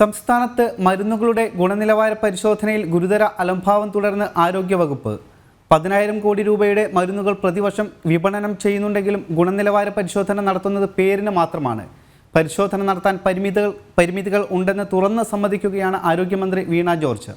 സംസ്ഥാനത്ത് മരുന്നുകളുടെ ഗുണനിലവാര പരിശോധനയിൽ ഗുരുതര അലംഭാവം തുടർന്ന് ആരോഗ്യവകുപ്പ്. പതിനായിരം കോടി രൂപയുടെ മരുന്നുകൾ പ്രതിവർഷം വിപണനം ചെയ്യുന്നുണ്ടെങ്കിലും ഗുണനിലവാര പരിശോധന നടത്തുന്നത് പേരിന് മാത്രമാണ്. പരിശോധന നടത്താൻ പരിമിതികൾ പരിമിതികൾ ഉണ്ടെന്ന് തുറന്ന് സമ്മതിക്കുകയാണ് ആരോഗ്യമന്ത്രി വീണ ജോർജ്.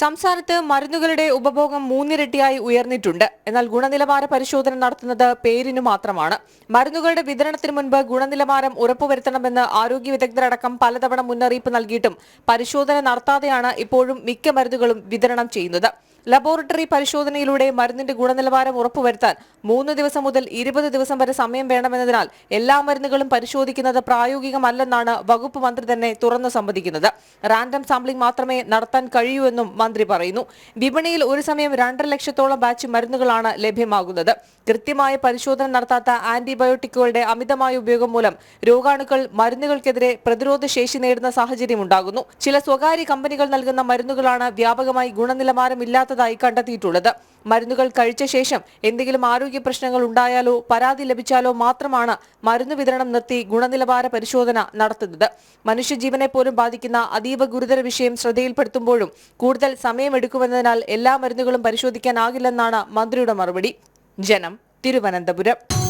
സംസ്ഥാനത്ത് മരുന്നുകളുടെ ഉപഭോഗം മൂന്നിരട്ടിയായി ഉയർന്നിട്ടുണ്ട്. എന്നാൽ ഗുണനിലവാര പരിശോധന നടത്തുന്നത് പേരിനു മാത്രമാണ്. മരുന്നുകളുടെ വിതരണത്തിന് മുൻപ് ഗുണനിലവാരം ഉറപ്പുവരുത്തണമെന്ന് ആരോഗ്യ വിദഗ്ധരടക്കം പലതവണ മുന്നറിയിപ്പ് നൽകിയിട്ടും പരിശോധന നടത്താതെയാണ് ഇപ്പോഴും മിക്ക മരുന്നുകളും വിതരണം ചെയ്യുന്നത്. ലബോറട്ടറി പരിശോധനയിലൂടെ മരുന്നിന്റെ ഗുണനിലവാരം ഉറപ്പുവരുത്താൻ മൂന്ന് ദിവസം മുതൽ ഇരുപത് ദിവസം വരെ സമയം വേണമെന്നതിനാൽ എല്ലാ മരുന്നുകളും പരിശോധിക്കുന്നത് പ്രായോഗികമല്ലെന്നാണ് വകുപ്പ് മന്ത്രി തന്നെ തുറന്നു സമ്മതിക്കുന്നത് റാൻഡം സാമ്പിളിംഗ് മാത്രമേ നടത്താൻ കഴിയൂ എന്നും മന്ത്രി പറയുന്നു. വിപണിയിൽ ഒരു സമയം രണ്ടര ലക്ഷത്തോളം ബാച്ച് മരുന്നുകളാണ് ലഭ്യമാകുന്നത്. കൃത്യമായ പരിശോധന നടത്താത്ത ആന്റിബയോട്ടിക്കുകളുടെ അമിതമായ ഉപയോഗം മൂലം രോഗാണുക്കൾ മരുന്നുകൾക്കെതിരെ പ്രതിരോധ ശേഷി നേടുന്ന സാഹചര്യം ഉണ്ടാകുന്നു ചില സ്വകാര്യ കമ്പനികൾ നൽകുന്ന മരുന്നുകളാണ് വ്യാപകമായി ഗുണനിലവാരമില്ലാത്തതായി കണ്ടെത്തിയിട്ടുള്ളത്. മരുന്നുകൾ കഴിച്ച ശേഷം എന്തെങ്കിലും ആരോഗ്യ പ്രശ്നങ്ങൾ ഉണ്ടായാലോ പരാതി ലഭിച്ചാലോ മാത്രമാണ് മരുന്ന് വിതരണം നിർത്തി ഗുണനിലവാര പരിശോധന നടത്തുന്നത്. മനുഷ്യജീവനെ പോലും ബാധിക്കുന്ന അതീവ ഗുരുതര വിഷയം ശ്രദ്ധയിൽപ്പെടുത്തുമ്പോഴും കൂടുതൽ സമയമെടുക്കുമെന്നതിനാൽ എല്ലാ മരുന്നുകളും പരിശോധിക്കാനാകില്ലെന്നാണ് മന്ത്രിയുടെ മറുപടി. ജനം തിരുവനന്തപുരം.